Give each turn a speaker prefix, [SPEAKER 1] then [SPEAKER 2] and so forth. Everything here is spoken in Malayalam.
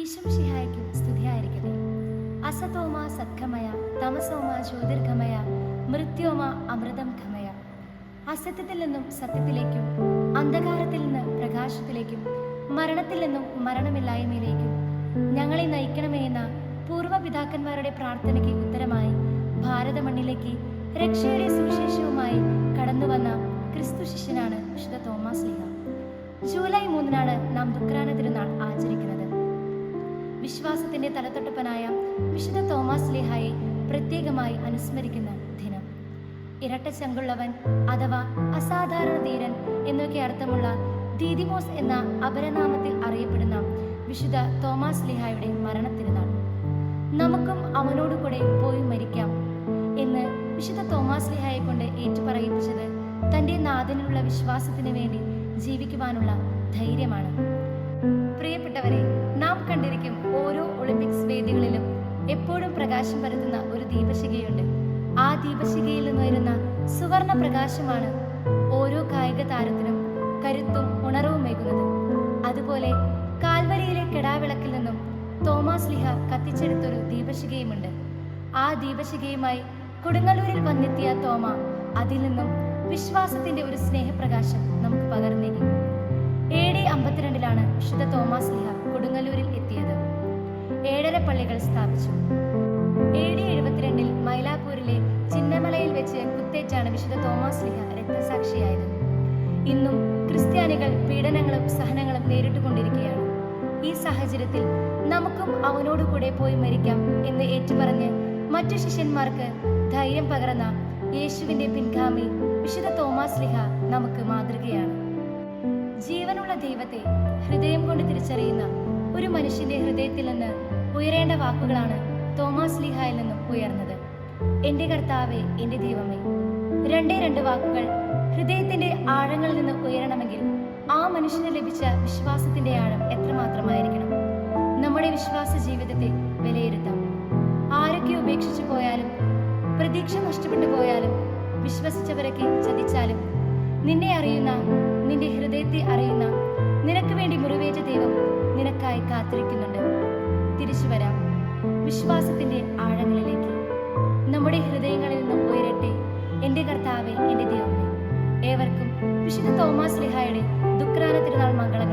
[SPEAKER 1] ഈശം ഷിഹായ്ക്കും സ്തുതിയായിരിക്കട്ടെ. അസതോമ സത്ഖമയ തമസോമ ജ്യോതിർഘമയ മൃത്യോമ അമൃതം ഖമയ അസത്യത്തിൽ നിന്നും സത്യത്തിലേക്കും അന്ധകാരത്തിൽ നിന്ന് പ്രകാശത്തിലേക്കും മരണത്തിൽ നിന്നും മരണമില്ലായ്മയിലേക്കും ഞങ്ങളെ നയിക്കണമേ എന്ന പൂർവപിതാക്കന്മാരുടെ പ്രാർത്ഥനയ്ക്ക് ഉത്തരമായി ഭാരത മണ്ണിലേക്ക് രക്ഷയുടെ സുവിശേഷവുമായി കടന്നുവന്ന ക്രിസ്തു ശിഷ്യനാണ് വിശുദ്ധ തോമസ് ലീഹ. ജൂലൈ മൂന്നിനാണ് നാം ദുഃഖാന തിരുനാൾ ആചരിക്കുന്നത്. വിശ്വാസത്തിന്റെ തലത്തൊട്ടപ്പനായ വിശുദ്ധ തോമസ് ലിഹായെ പ്രത്യേകമായി അനുസ്മരിക്കുന്ന ദിനം. ഇരട്ട ചങ്കുള്ളവൻ അഥവാ അസാധാരണ ധീരൻ എന്നൊക്കെ അർത്ഥമുള്ള ദീദിമോസ് എന്ന അപരനാമത്തിൽ അറിയപ്പെടുന്ന വിശുദ്ധ തോമസ് ലിഹായുടെ മരണത്തിരുന്നാൾ നമുക്കും അവനോടു കൂടെ പോയി മരിക്കാം എന്ന് വിശുദ്ധ തോമസ് ലിഹായെ കൊണ്ട് ഏറ്റുപറയിപ്പിച്ചത് തന്റെ നാഥനിലുള്ള വിശ്വാസത്തിന് വേണ്ടി ജീവിക്കുവാനുള്ള ധൈര്യമാണ്. പ്രിയപ്പെട്ടവരെ നാം കണ്ടിരിക്കും ഓരോ ഒളിമ്പിക്സ് വേദികളിലും എപ്പോഴും പ്രകാശം പരത്തുന്ന ഒരു ദീപശിഖയുണ്ട്. ആ ദീപശിഖയിൽ നിന്ന് വരുന്ന സുവർണ പ്രകാശമാണ് ഓരോ കായിക താരത്തിനും കരുത്തും ഉണർവുമേകുന്നത് അതുപോലെ കാൽവരിയിലെ കെടാവിളക്കിൽ നിന്നും തോമസ് ലിഹ കത്തിച്ചെടുത്തൊരു ദീപശിഖയുമുണ്ട്. ആ ദീപശിഖയുമായി കൊടുങ്ങല്ലൂരിൽ വന്നെത്തിയ തോമ അതിൽ നിന്നും വിശ്വാസത്തിന്റെ ഒരു സ്നേഹപ്രകാശം നമുക്ക് അമ്പത്തിരണ്ടിലാണ് വിശുദ്ധ തോമസ് ലിഹ കൊടുങ്ങല്ലൂരിൽ എത്തിയത്. ഏഴര പള്ളികൾ സ്ഥാപിച്ചു. എ എഴുപത്തിരണ്ടിൽ മൈലാപ്പൂരിലെ ചിന്നമലയിൽ വെച്ച് കുത്തേറ്റാണ് വിശുദ്ധ തോമസ് ലിഹ രക്തസാക്ഷിയായത്. ഇന്നും ക്രിസ്ത്യാനികൾ പീഡനങ്ങളും സഹനങ്ങളും നേരിട്ടുകൊണ്ടിരിക്കുകയാണ്. ഈ സാഹചര്യത്തിൽ നമുക്കും അവനോട് കൂടെ പോയി മരിക്കാം എന്ന് ഏറ്റുപറഞ്ഞ് മറ്റു ശിഷ്യന്മാർക്ക് ധൈര്യം പകർന്ന യേശുവിന്റെ പിൻഗാമി വിശുദ്ധ തോമസ് ലിഹ നമുക്ക് മാതൃകയാണ്. ജീവനുള്ള ദൈവത്തെ ഹൃദയം കൊണ്ട് തിരിച്ചറിയുന്ന ഒരു മനുഷ്യന്റെ ഹൃദയത്തിൽ നിന്ന് ഉയരേണ്ട വാക്കുകളാണ് തോമസ് ലിഹായിൽ നിന്നും ഉയർന്നത്. എന്റെ കർത്താവെ എന്റെ ദൈവമേ രണ്ടേ രണ്ട് വാക്കുകൾ ഹൃദയത്തിന്റെ ആഴങ്ങളിൽ നിന്ന് ഉയരണമെങ്കിൽ ആ മനുഷ്യന് ലഭിച്ച വിശ്വാസത്തിന്റെ ആഴം എത്രമാത്രമായിരിക്കണം? നമ്മുടെ വിശ്വാസ ജീവിതത്തെ വിലയിരുത്താം. ആരൊക്കെ ഉപേക്ഷിച്ചു പോയാലും പ്രതീക്ഷ നഷ്ടപ്പെട്ടു പോയാലും വിശ്വസിച്ചവരൊക്കെ ചതിച്ചാലും നിന്നെ അറിയുന്ന നിന്റെ ഹൃദയത്തെ അറിയുന്ന നിനക്ക് വേണ്ടി മുറിവേറ്റ ദൈവം നിനക്കായി കാത്തിരിക്കുന്നുണ്ട്. തിരിച്ചു വരാം. വിശ്വാസത്തിന്റെ ആഴങ്ങളിലേക്ക്. നമ്മുടെ ഹൃദയങ്ങളിൽ നിന്നും ഉയരട്ടെ. എന്റെ കർത്താവെ എന്റെ ദൈവമേ. ഏവർക്കും വിശുദ്ധ തോമസ് ലിഹായുടെ ദുഃഖാന തിരുനാൾ നേരുന്നു